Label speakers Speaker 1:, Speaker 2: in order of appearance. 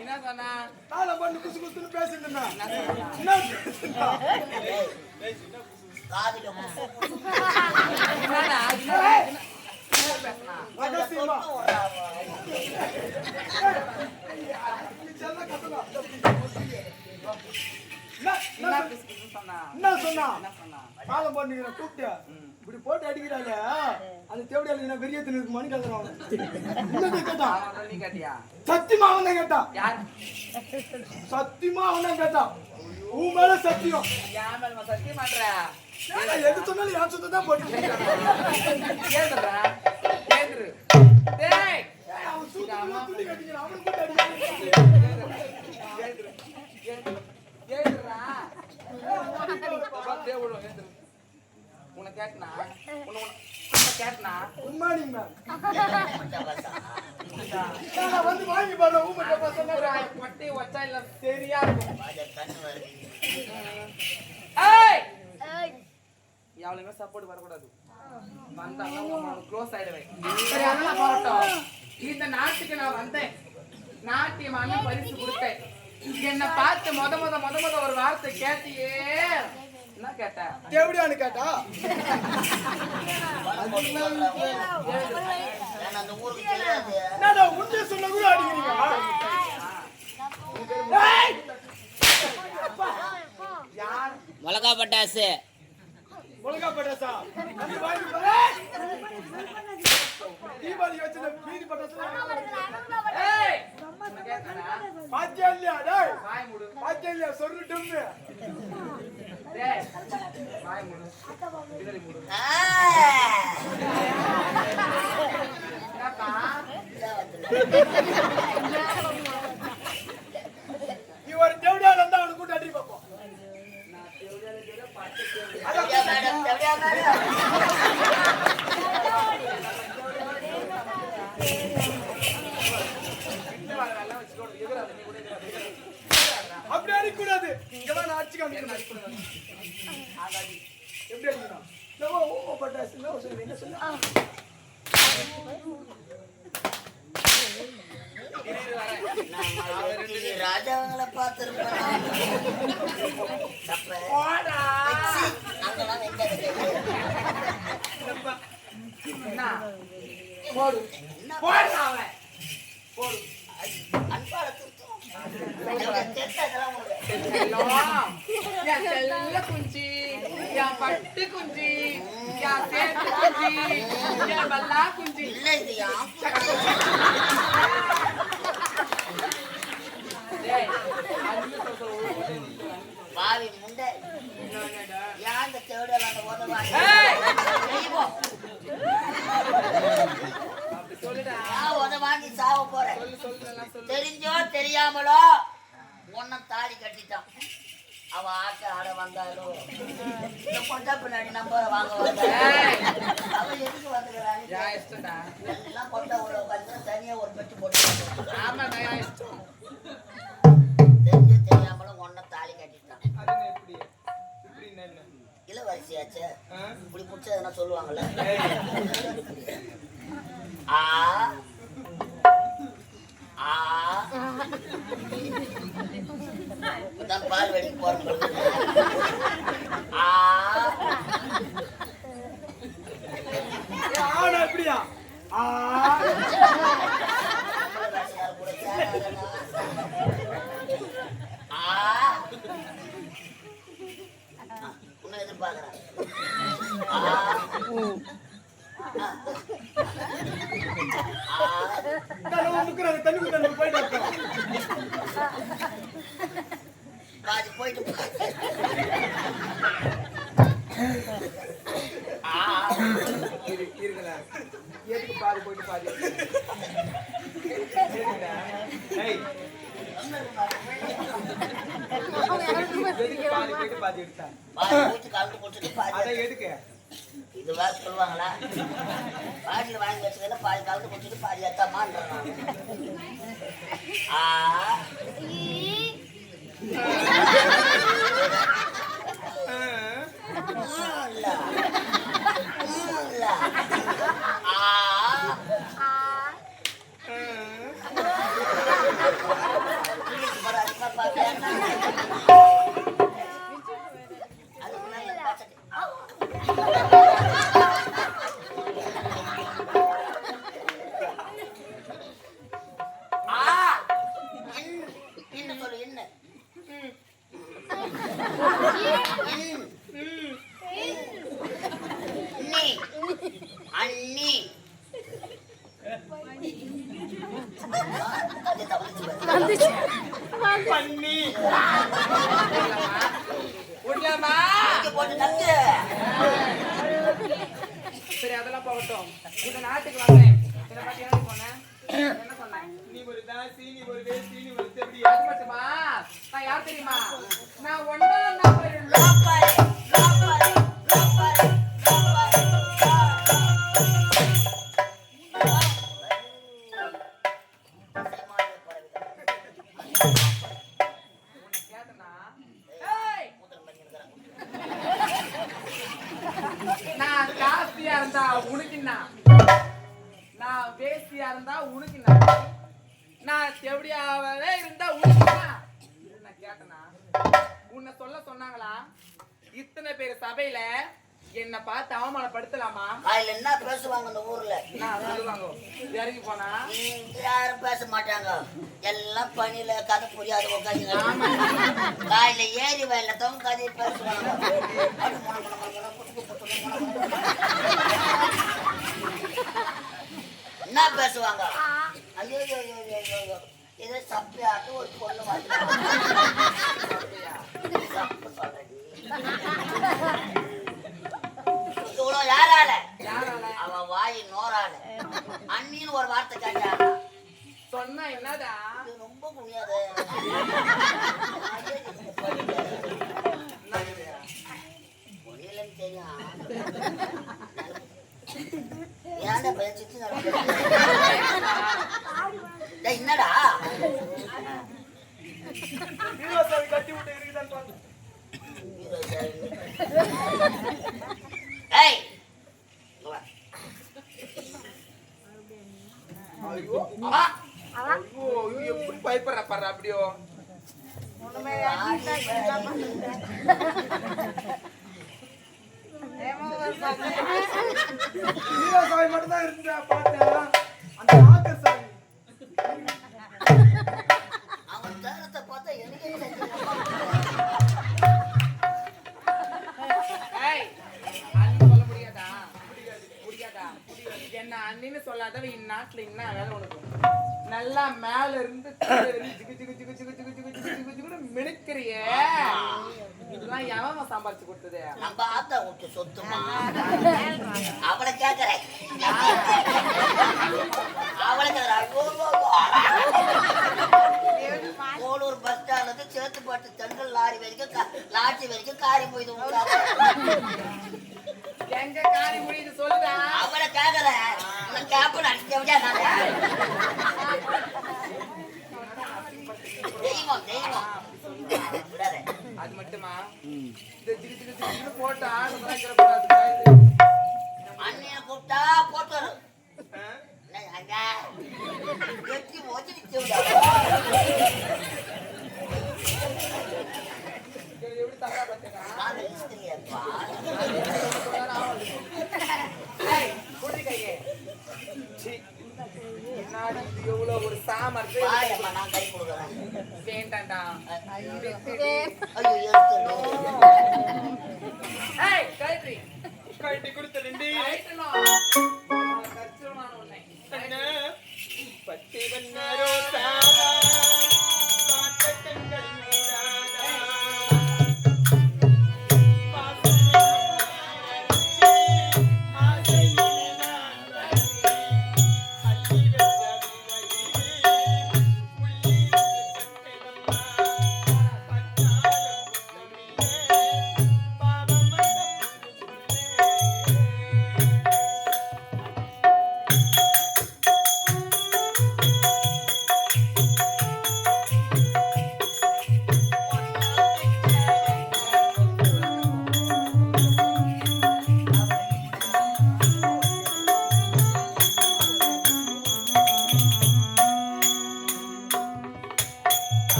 Speaker 1: என்ன சொன்னா தாள பண்ணி குசு குசுன்னு பேசிட்டு இருந்தான். என்ன சொன்னா என்ன சொன்னா தாளம் கூப்பிட்டு இப்படி போட்டு அடிக்கிறாங்க அந்த தேவடியால என்ன வெறியத்துல இருக்கு மணி என்ன கேட்டான்
Speaker 2: அவன்
Speaker 1: சத்தியமா அவன் தான் கேட்டான்
Speaker 2: யார்?
Speaker 1: சத்தியமா அவன் தான் கேட்டான் உன் மேல சத்தியம்.
Speaker 2: சத்தியம் பண்ற?
Speaker 1: எது சொன்னாலும் என் சொத்தை தான் போட்டு அவன் துணி கட்டிக்கிறான் அவனுக்கு போட்டு அடிக்கிறான்
Speaker 2: உன்னை கேட்டனா உன்னை கேட்டனா
Speaker 1: குட் மார்னிங் மேம்
Speaker 3: பசா
Speaker 1: நான் வந்து வாங்கி பாருங்க ஊமட்ட பசங்க
Speaker 2: ஒரு பட்டி வச்சா இல்ல சரியா இருக்கும். ஏய்! எவ்வளவுமே சப்போர்ட் வரக்கூடாது. க்ளோஸ் ஆயிடுவேன். சரி அதெல்லாம் போகட்டும் இந்த நாட்டுக்கு நான் வந்தேன். நாட்டியமான பரிசு கொடுத்தேன். என்னை பார்த்து முத முத முத முத ஒரு வார்த்தை கேட்டியே.
Speaker 1: தேவடியான்னு கேட்டா?
Speaker 3: ஏன்னா அந்த ஊருக்கு தெரியாது
Speaker 1: என்னடா உண்மையை சொன்ன கூட அடிக்கிறீங்க
Speaker 3: மிளகா பட்டாசு.
Speaker 1: ஒழுங்கா பட்டாசா? தீபாவளி வச்சு பீதி பட்டாசா பாத்தியா இல்லையா? பாத்தியா இல்லையா? சொல்லிட்டு
Speaker 2: டேய் வாய் மூடு பின்னாடி மூடு என்னப்பா
Speaker 1: நீ ஒரு தேவடியா இருந்தா அவனுக்கு கூட அடி பார்ப்போம்
Speaker 2: இந்த வாழை எல்லாம் வச்சுக்கோ எதிராத நீ கூட எதிராத
Speaker 1: அப்படி அடிக்கூடாது இங்கதான் நான் அடிச்சு காமிக்கிறேன் எப்படி அடிக்கணும் நம்ம என்ன சொல்லு
Speaker 3: ராஜாவங்களை பார்த்திருப்பேன்
Speaker 2: போடு அவன் போடு
Speaker 3: அன்பால
Speaker 2: என் குஞ்சி என் பட்டு குஞ்சி
Speaker 3: பாவி முண்டை? ஏன் இந்த தேவடியால உதவாங்க
Speaker 2: ஏய்,
Speaker 3: அப்படி
Speaker 2: சொல்லுடா
Speaker 3: நான் உத வாங்கி சாவ போறேன் தெரிஞ்சோ தெரியாமலோ உன்னை தாலி கட்டிட்டான். அவ ஆட்ட ஆட வந்தாலோ? இந்த கொண்டா பின்னாடி நம்பரை வாங்க வந்தா
Speaker 2: ஏய்.
Speaker 3: அவ எதுக்கு
Speaker 2: இஷ்டம்டா.
Speaker 3: எல்லாம் கொண்டா உள்ள உட்காந்து தனியா ஒரு பெட்டு போட்டு
Speaker 2: ஆமாடா என் இஷ்டம்.
Speaker 3: தெரிஞ்சோ தெரியாமலோ உன்னை தாலி கட்டிட்டான்.
Speaker 1: அது என்ன எப்படி இப்படி என்ன
Speaker 3: இளவரசியாச்சே? இப்படி பிடிச்சா எதனா சொல்லுவாங்கல்ல? ஆ. ஆ. இப்பதான் பால் வெடிக்க போறோம் ஆ.
Speaker 1: எப்படியா ஆ
Speaker 3: ரசிகர் கூட சேராதனா? ஆ உன்னை எதிர்பார்க்கிறேன் ஆ
Speaker 1: நான் முக்குறாங்க தண்ணி குடிக்க போயிட்டு இருக்கோம்
Speaker 3: பாதி போயிட்டு பாதி. ஆ
Speaker 2: எதுக்கு பாதி போயிட்டு பாதி பாதி. போயிட்டு பாதி
Speaker 3: பாதி கலந்து பாதி
Speaker 2: அதை எதுக்கு
Speaker 3: இது வேற சொல்லுவாங்களா பாட்டில் வாங்கி வச்சதுல பாதி கலந்து குடிச்சிட்டு பாதி எத்தாமான்றான் ஆ
Speaker 2: இந்த நாட்டுக்கு வந்தேன் இதை பத்தி என்ன சொன்னேன்? என்ன சொன்னேன்
Speaker 1: நீ ஒரு தாசி நீ ஒரு வேசி நீ ஒரு செடி
Speaker 2: அது மட்டுமா நான் யார் தெரியுமா நான் ஒன்றாம் நம்பர்
Speaker 3: லோக்கல்
Speaker 2: கேட்டனா ஏய் நான் காசியா இருந்தா உனக்குன்னா இருந்தா உனக்குன்னா நான் செவடியாவே இருந்தா உனக்குன்னா நான்? கேட்டனா? உன்னை சொல்ல சொன்னாங்களா? இத்தனை பேர் சபையில என்ன பார்த்து அவமானப்படுத்தலாமா?
Speaker 3: காலையில என்ன பேசுவாங்க இந்த ஊர்ல?
Speaker 2: இறங்கி போனா?
Speaker 3: யாரும் பேச மாட்டாங்க. எல்லாம் பணியில கதை புரியாத உட்காந்து காலையில ஏறி வயல்ல தவங்க கதையை பேசுவாங்க அது முன முன முன முன என்ன பேசுவாங்க? ஐயோ ஐயோ ஐயோ ஐயோ, ஏதோ ஒரு பொண்ணு வந்து இவ்வளோ யாரால அவ வாய் நோரால அண்ணின்னு ஒரு வார்த்தை கேட்டாங்க
Speaker 2: சொன்னா என்னடா
Speaker 3: இது ரொம்ப முடியாது முடியலன்னு தெரியும் ஏன்டா பையன் சித்தி என்னடா? ஏய்
Speaker 1: ஐயோ
Speaker 2: அப்படியோ ஒண்ணுமே
Speaker 1: வீரசாமி மட்டும் தான் இருந்தா பார்த்தேன் அந்த ஆக்க சாமி
Speaker 3: அவன் தேரத்தை பார்த்தா எனக்கே
Speaker 2: என்ன அண்ணின்னு சொல்லாதவ இந்நாட்டுல என்ன வேலை உனக்கு? நல்லா மேல இருந்து ஜிகு ஜிகு ஜிகு ஜிகு ஜிகு ஜிகு ஜிகு ஜிகு ஜிகுன்னு மினுக்கிறியே. இதெல்லாம் எவன் சம்பாரிச்சு கொடுத்தது.
Speaker 3: நம்ம ஆத்தா விட்டு சொத்துமா? அவளை கேக்குறேன். அவளை கோலூர் பஸ் ஸ்டாண்ட்ல சேத்துப்பாட்டு தென்றல் லாரி வரைக்கும் லாட்சி வரைக்கும் காரி போயிது
Speaker 2: எங்க காரி முடியுது சொல்லுடா.
Speaker 3: அவளை கேக்குறேன். இந்த கேப்ப அடிக்க விட தெய்வம் தெய்வம் விடாத.
Speaker 2: அது மட்டுமா இந்த ஜிகு ஜிகு ஜிகுன்னு போட்டு ஆடு
Speaker 3: அண்ணியை கூப்பிட்டா போட்டு வரும். என்ன அங்க? வெட்டி